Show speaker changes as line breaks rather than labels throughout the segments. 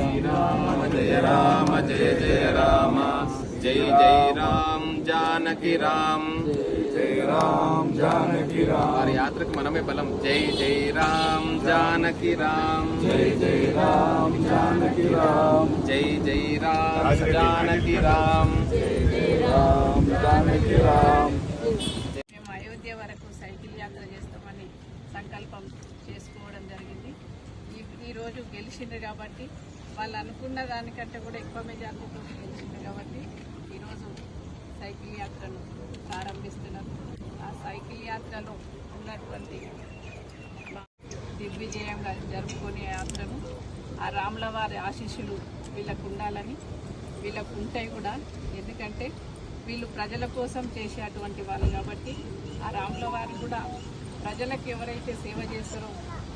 జయ రామ జయ జయ రామ జయ జయ రామ్ జానకి రామ్.
జయ రామ్ జానకి రామ్
వారి యాత్రకు మనమే బలం. జై జై రామ్ జానకి రామ్.
జై జై రామ్ జానకి రామ్.
జై జై రామ్ జానకి రామ్
జై జై రామ్ జానకి రామ్
మేము అయోధ్య వరకు సైకిల్ యాత్ర చేస్తామని సంకల్పం చేసుకోవడం జరిగింది. ఈ రోజు గెలిచింది కాబట్టి వాళ్ళు అనుకున్న దానికంటే కూడా ఎక్కువ మెజార్టీతో గెలిచిండ్రు కాబట్టి ఈరోజు సైకిల్ యాత్రను ప్రారంభిస్తున్నారు. ఆ సైకిల్ యాత్రలో ఉన్నటువంటి దిగ్విజయంగా జరుపుకునే యాత్రను ఆ రాముల వారి ఆశీస్సులు వీళ్ళకు ఉండాలని వీళ్ళకు ఉంటాయి కూడా. ఎందుకంటే వీళ్ళు ప్రజల కోసం చేసే అటువంటి వాళ్ళు కాబట్టి ఆ రాముల వారు కూడా ప్రజలకు ఎవరైతే సేవ చేస్తారో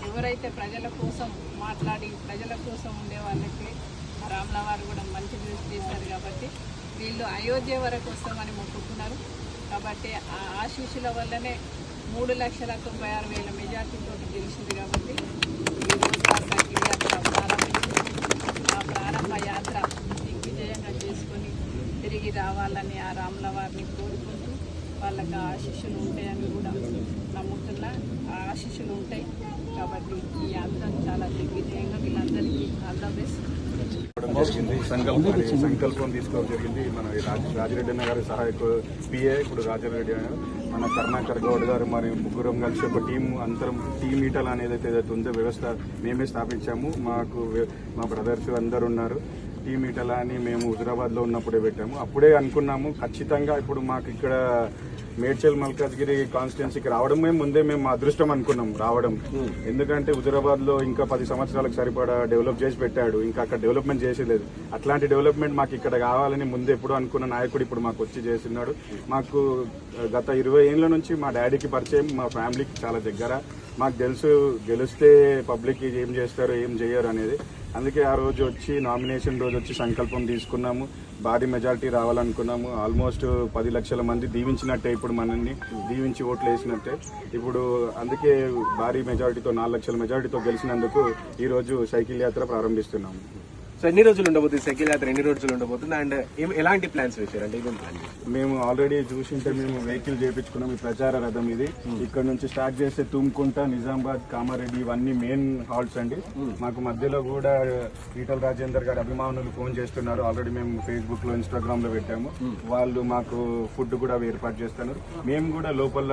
ఎవరైతే ప్రజల కోసం మాట్లాడి ప్రజల కోసం ఉండే వాళ్ళకి ఆ వారు కూడా మంచి న్యూస్ చేస్తారు కాబట్టి వీళ్ళు అయోధ్య వరకు వస్తామని మొక్కుకున్నారు. కాబట్టి ఆ ఆశీస్సుల వల్లనే మూడు లక్షల తొంభై ఆరు వేల మెజార్టీతో గెలిచింది కాబట్టి ఈరోజు ఆ యాత్ర ప్రారంభించి ఆ ప్రారంభ యాత్ర దిగ్విజయంగా చేసుకొని తిరిగి రావాలని ఆ రాముల వారిని కోరుకుంటూ వాళ్ళకి ఆ ఆశీస్సులు ఉంటాయని కూడా నమ్ముతున్నా. ఆ ఆశీస్సులు ఉంటాయి. కాబట్టి ఈ యాత్ర చాలా దిగ్విజయంగా వీళ్ళందరికీ ఆల్ ద బెస్ట్.
జరిగింది. సంకల్పం సంకల్పం తీసుకోవడం జరిగింది. మన రాజిరెడ్డి అన్న గారి సహాయకు పిఏ ఇప్పుడు రాజారెడ్డి మన కర్ణాకర్ గౌడ్ గారు మరి ముగ్గురం కలిసి ఒక టీం అంతరం టీమ్ మీటల్ అనేది ఏదైతే ఉందో వ్యవస్థ మేమే స్థాపించాము. మాకు మా బ్రదర్స్ అందరు ఉన్నారు. టీమ్ మీటల్ అని మేము హైదరాబాద్లో ఉన్నప్పుడే పెట్టాము. అప్పుడే అనుకున్నాము ఖచ్చితంగా ఇప్పుడు మాకు ఇక్కడ మేడ్చల్ మల్కాజ్గిరి కాన్స్టిట్యున్సీకి రావడం మేము ముందే మేము మా అదృష్టం అనుకున్నాం రావడం. ఎందుకంటే హుజరాబాద్లో ఇంకా పది సంవత్సరాలకు సరిపడా డెవలప్ చేసి పెట్టాడు ఇంకా అక్కడ డెవలప్మెంట్ చేసేలేదు. అట్లాంటి డెవలప్మెంట్ మాకు ఇక్కడ కావాలని ముందు ఎప్పుడు అనుకున్న నాయకుడు ఇప్పుడు మాకు వచ్చి చేస్తున్నాడు. మాకు గత ఇరవై ఏళ్ళ నుంచి మా డాడీకి పరిచయం మా ఫ్యామిలీకి చాలా దగ్గర. మాకు తెలుసు గెలిస్తే పబ్లిక్ ఏం చేస్తారు ఏం చేయరు అనేది. అందుకే ఆ రోజు వచ్చి నామినేషన్ రోజు వచ్చి సంకల్పం తీసుకున్నాము. భారీ మెజారిటీ రావాలనుకున్నాము. ఆల్మోస్ట్ పది లక్షల మంది దీవించినట్టే ఇప్పుడు మనల్ని దీవించి ఓట్లు వేసినట్టే. ఇప్పుడు అందుకే భారీ మెజారిటీతో నాలుగు లక్షల మెజారిటీతో గెలిచినందుకు ఈరోజు సైకిల్ యాత్ర ప్రారంభిస్తున్నాము.
సో ఎన్ని రోజులు ఉండబోతుంది సైకిల్ యాత్ర? ఎన్ని రోజులు ఉండబోతుంది? అండ్ ఎలాంటి ప్లాన్స్ వేశారు? అంటే ఏమేమి ప్లాన్ చేశారు?
మేము ఆల్రెడీ చూసింటే మేము వెహికల్ చేయించుకున్నాం ఈ ప్రచార రథం ఇది. ఇక్కడ నుంచి స్టార్ట్ చేస్తే తుమ్కుంట నిజామాబాద్ కామారెడ్డి ఇవన్నీ మెయిన్ హాల్ట్స్ అండి. మాకు మధ్యలో కూడా ఈటల రాజేందర్ గారి అభిమానులు ఫోన్ చేస్తున్నారు. ఆల్రెడీ మేము ఫేస్బుక్లో ఇన్స్టాగ్రామ్లో పెట్టాము. వాళ్ళు మాకు ఫుడ్ కూడా ఏర్పాటు చేస్తున్నారు. మేము కూడా లోపల